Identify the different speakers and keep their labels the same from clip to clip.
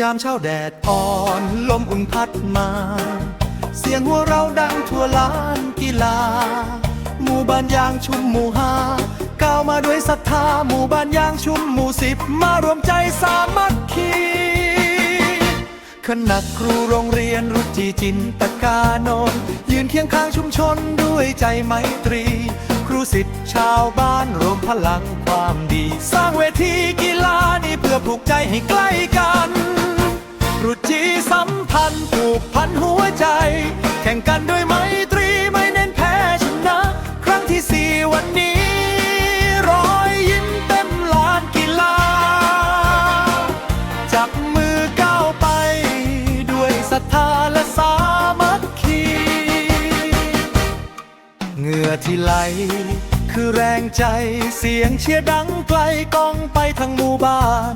Speaker 1: ยามเช้าแดดอ่อนลมอุ่นพัดมา เสียงหัวเราดังทั่วลานกีฬา หมู่บ้านยางชุมหมู่ห้าก้าวมาด้วยศรัทธาหมู่บ้านยางชุมหมู่สิบมารวมใจสามัคคีคณะครูโรงเรียนรุจิจินตกานนยืนเคียงข้างชุมชนด้วยใจไมตรี ครูสิทธิ์ชาวบ้านรวมพลังความดี สร้างเวทีกีฬานี้เพื่อผูกใจให้ใกล้กัน กพันหัวใจ แข่งกันด้วยไมตรีไม่เน้นแพ้ชนะ ครั้งที่สี่วันนี้ รอยยิ้มเต็มลานกีฬา จับมือก้าวไป ด้วยศรัทธาและสามัคคีเหงื่อที่ไหลคือแรงใจเสียงเชียร์ดังไกลกองไปทั้งหมู่บ้าน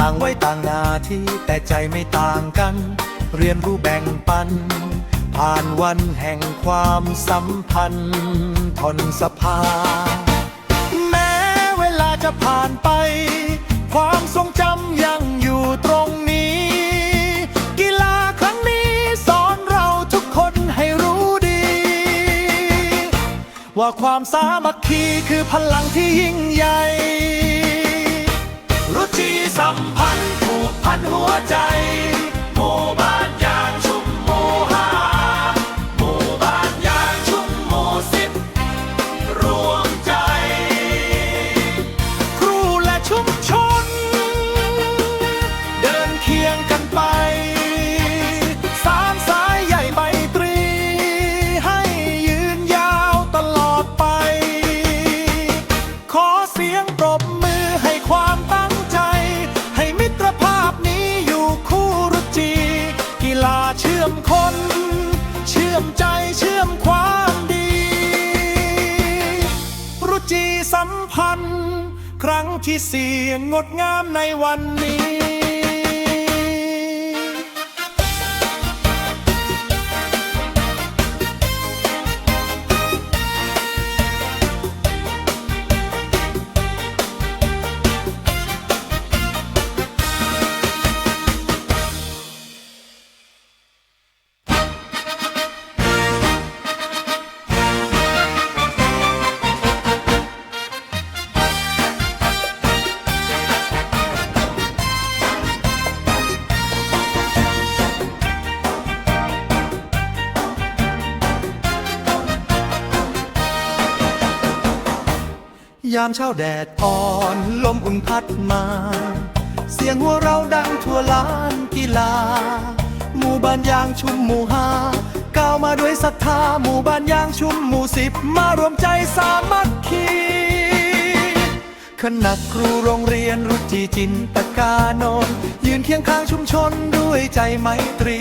Speaker 1: ต่างไว้ต่างหน้าที่แต่ใจไม่ต่างกัน เรียนรู้แบ่งปัน ผ่านวันแห่งความสัมพันธ์ทนสภา แม้เวลาจะผ่านไป ความทรงจำยังอยู่ตรงนี้ กีฬาครั้งนี้สอนเราทุกคนให้รู้ดี ว่าความสามัคคีคือพลังที่ยิ่งใหญ่รุจีสัมพันธ์ผูกพันหัวใจ ครั้งที่สี่งดงามในวันนี้ ยามเช้าแดดอ่อนลมอุ่นพัดมา เสียงหัวเราดังทั่วลานกีฬา หมู่บ้านยางชุมหมู่ห้าก้าวมาด้วยศรัทธาหมู่บ้านยางชุมหมู่สิบมารวมใจสามัคคีคณะครูโรงเรียนรุจิจินตกานนยืนเคียงข้างชุมชนด้วยใจไมตรี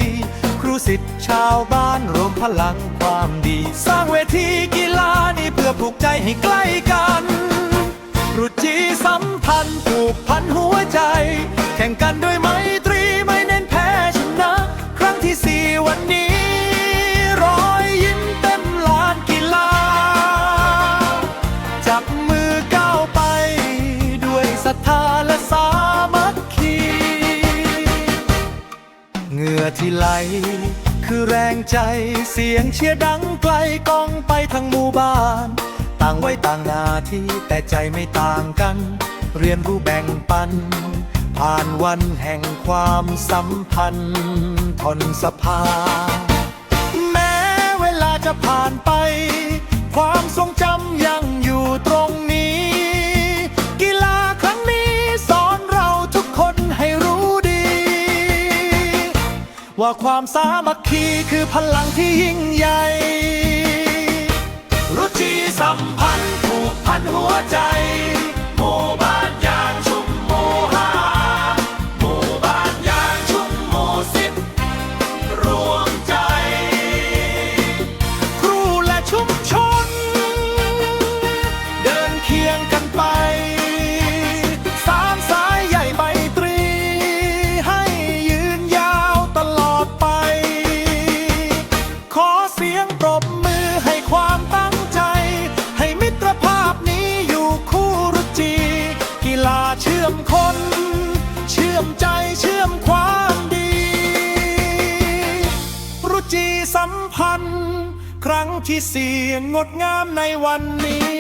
Speaker 1: ครูสิทธิ์ชาวบ้านรวมพลังความดี สร้างเวทีกีฬานี้เพื่อผูกใจให้ใกล้กัน รุจีสัมพันธ์ผูกพันหัวใจ แข่งกันด้วยไมตรีไม่เน้นแพ้ชนะ ครั้งที่สี่วันนี้ รอยยิ้มเต็มลานกีฬา จับมือก้าวไป ด้วยศรัทธาและสามัคคีเหงื่อที่ไหลคือแรงใจเสียงเชียร์ดังไกลกองไปทั้งหมู่บ้าน ต่างไว้ต่างหน้าที่แต่ใจไม่ต่างกัน เรียนรู้แบ่งปัน ผ่านวันแห่งความสัมพันธ์ทนสภา แม้เวลาจะผ่านไป ความทรงจำยังอยู่ตรงนี้ กีฬาครั้งนี้สอนเราทุกคนให้รู้ดี ว่าความสามัคคีคือพลังที่ยิ่งใหญ่ สัมพันธ์ผูกพันหัวใจ มคน เชื่อมใจเชื่อมความดี รุจีสัมพันธ์ ครั้งที่สี่งดงามในวันนี้